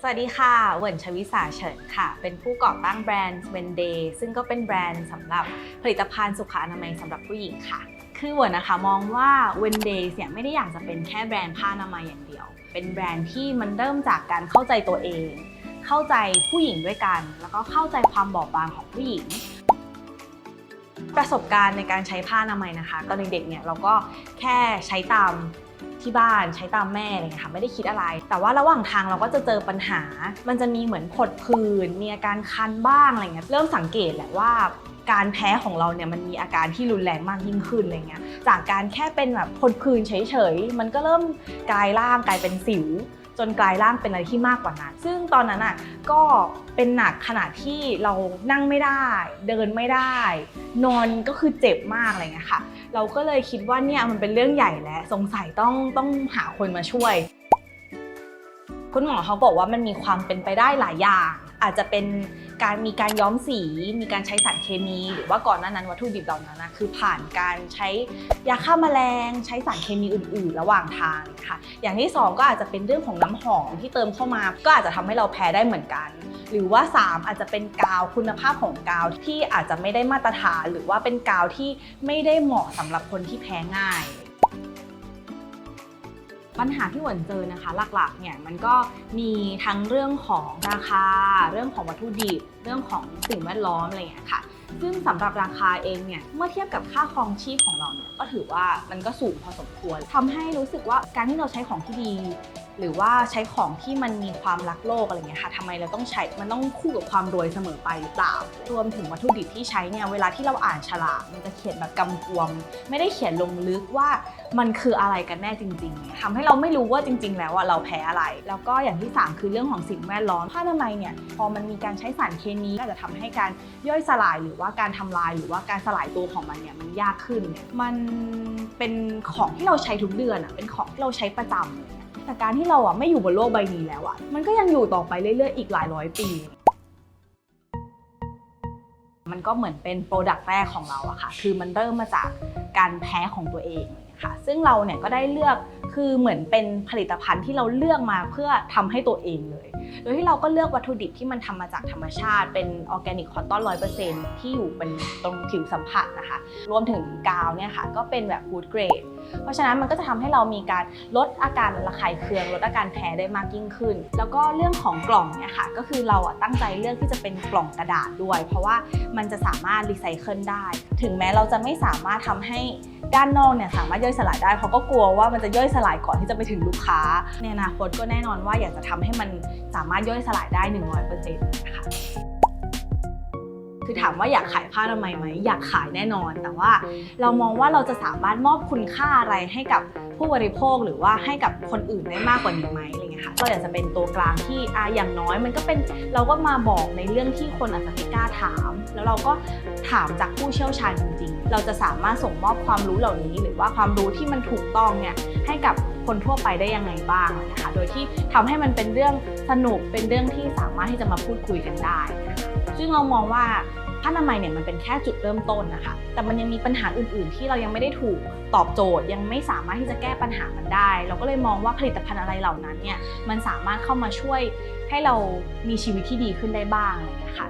สวัสดีค่ะเหวินชวิสาเฉินค่ะ เป็นผู้ก่อตั้งแบรนด์ w e n d a y ซึ่งก็เป็นแบรนด์สำหรับผลิตภัณฑ์สุขอนามัยสำหรับผู้หญิงค่ะ คือเหวินนะคะมองว่า w e n d a y เนี่ยไม่ได้อยากจะเป็นแค่แบรนด์ผ้าอนามัยอย่างเดียว เป็นแบรนด์ที่มันเริ่มจากการเข้าใจตัวเอง เข้าใจผู้หญิงด้วยกัน แล้วก็เข้าใจความบอบบางของผู้หญิงประสบการณ์ในการใช้ผ้าอนามัยนะคะ ตอนเด็กๆเนี่ยเราก็แค่ใช้ตาม ที่บ้านใช้ตามแม่อะไรเงี้ยค่ะไม่ได้คิดอะไร แต่ว่าระหว่างทางเราก็จะเจอปัญหา มันจะมีเหมือนผดผื่นมีอาการคันบ้างอะไรเงี้ยเริ่มสังเกตแหละว่าการแพ้ของเราเนี่ยมันมีอาการที่รุนแรงมากยิ่งขึ้นอะไรเงี้ยจากการแค่เป็นแบบผดผื่นเฉยๆมันก็เริ่มกลายร่างกลายเป็นสิว จนกลายร่างเป็นอะไรที่มากกว่านั้น ซึ่งตอนนั้นอะก็เป็นหนักขนาดที่เรานั่งไม่ได้ เดินไม่ได้ นอนก็คือเจ็บมากอะไรเงี้ยค่ะ เราก็เลยคิดว่าเนี่ยมันเป็นเรื่องใหญ่แล้วสงสัยต้องต้องหาคนมาช่วย คุณหมอเขาบอกว่ามันมีความเป็นไปได้หลายอย่าง อาจจะเป็น การมีการย้อมสี มีการใช้สารเคมี หรือว่าก่อนหน้านั้นวัตถุดิบเหล่านั้นนะคือผ่านการใช้ยาฆ่าแมลง ใช้สารเคมีอื่น ๆ ระหว่างทางค่ะ อย่างที่สองก็อาจจะเป็นเรื่องของน้ำหอมที่เติมเข้ามา ก็อาจจะทำให้เราแพ้ได้เหมือนกัน หรือว่า 3 อาจจะเป็นกาวคุณภาพของกาวที่อาจจะไม่ได้มาตรฐาน หรือว่าเป็นกาวที่ไม่ได้เหมาะสำหรับคนที่แพ้ง่าย ปัญหาที่หวนเจอนะคะ หลักๆเนี่ยมันก็มีทั้งเรื่องของราคา เรื่องของวัตถุดิบ เรื่องของสิ่งแวดล้อมอะไรอย่างเงี้ยค่ะ ซึ่งสำหรับราคาเองเนี่ยเมื่อเทียบกับค่าครองชีพของเราเนี่ยก็ถือว่ามันก็สูงพอสมควรทำให้รู้สึกว่าการที่เราใช้ของที่ดี หรือว่าใช้ของที่มันมีความรักโลกอะไรเงี้ยค่ะทำไมเราต้องใช้มันต้องคู่กับความรวยเสมอไปหรือเปล่ารวมถึงวัตถุดิบที่ใช้เนี่ยเวลาที่เราอ่านฉลากมันจะเขียนแบบกำกวม ไม่ได้เขียนลงลึกว่ามันคืออะไรกันแน่จริง ๆทำให้เราไม่รู้ว่าจริง ๆ แล้วอะเราแพ้อะไร แล้วก็อย่างที่สามคือเรื่องของสิ่งแวดล้อมผ้าอนามัยเนี่ยพอมันมีการใช้สารเคมีก็จะทำให้การย่อยสลายหรือว่าการทำลายหรือว่าการสลายตัวของมันเนี่ยมันยากขึ้นเนี่ยมันเป็นของที่เราใช้ทุกเดือนอะเป็นของที่เราใช้ประจำ แต่การที่เราอะไม่อยู่บนโลกใบนี้แล้วอะมันก็ยังอยู่ต่อไปเรื่อยๆ อีกหลายร้อยปี มันก็เหมือนเป็นโปรดักต์แรกของเราอะค่ะ คือมันเริ่มมาจากการแพ้ของตัวเองค่ะ ซึ่งเราเนี่ยก็ได้เลือกคือเหมือนเป็นผลิตภัณฑ์ที่เราเลือกมาเพื่อทำให้ตัวเองเลย โดยที่เราก็เลือกวัตถุดิบที่มันทำมาจากธรรมชาติ เป็นออร์แกนิกคอตตอนร้อยเปอร์เซ็นที่อยู่เป็นตรงผิวสัมผัสนะคะ รวมถึงกาวเนี่ยค่ะ ก็เป็นแบบฟูดเกรดเพราะฉะนั้นมันก็จะทำให้เรามีการลดอาการระคายเคือง ลดอาการแพ้ได้มากยิ่งขึ้น แล้วก็เรื่องของกล่องเนี่ยค่ะ ก็คือเราตั้งใจเลือกที่จะเป็นกล่องกระดาษด้วย เพราะว่ามันจะสามารถรีไซเคิลได้ ถึงแม้เราจะไม่สามารถทำให้ด้านนอกเนี่ยสามารถย่อยสลายได้เพราะก็กลัวว่ามันจะย่อยสลายก่อนที่จะไปถึงลูกค้า ในอนาคตก็แน่นอนว่าอยากจะทำให้มันสามารถย่อยสลายได้ 100%นะคะ คือถามว่าอยากขายผ้าอนามัยไหมอยากขายแน่นอน แต่ว่าเรามองว่าเราจะสามารถมอบคุณค่าอะไรให้กับผู้บริโภคหรือว่าให้กับคนอื่นได้มากกว่านี้ไหมอะไรเงี้ยค่ะก็อยากจะเป็นตัวกลางที่อะอย่างน้อยมันก็เป็นเราก็มาบอกในเรื่องที่คนอาจจะไม่กล้าถาม แล้วเราก็ถามจากผู้เชี่ยวชาญจริง ๆ เราจะสามารถส่งมอบความรู้เหล่านี้ หรือว่าความรู้ที่มันถูกต้องเนี่ยให้กับคนทั่วไปได้ยังไงบ้างนะคะ โดยที่ทำให้มันเป็นเรื่องสนุกเป็นเรื่องที่สามารถที่จะมาพูดคุยกันได้ ซึ่งเรามองว่าผ้าอนามัยเนี่ยมันเป็นแค่จุดเริ่มต้นนะคะ แต่มันยังมีปัญหาอื่น ๆ ที่เรายังไม่ได้ถูกตอบโจทย์ ยังไม่สามารถที่จะแก้ปัญหามันได้ เราก็เลยมองว่าผลิตภัณฑ์อะไรเหล่านั้นเนี่ยมันสามารถเข้ามาช่วยให้เรามีชีวิตที่ดีขึ้นได้บ้างอะไรอย่างเงี้ยค่ะ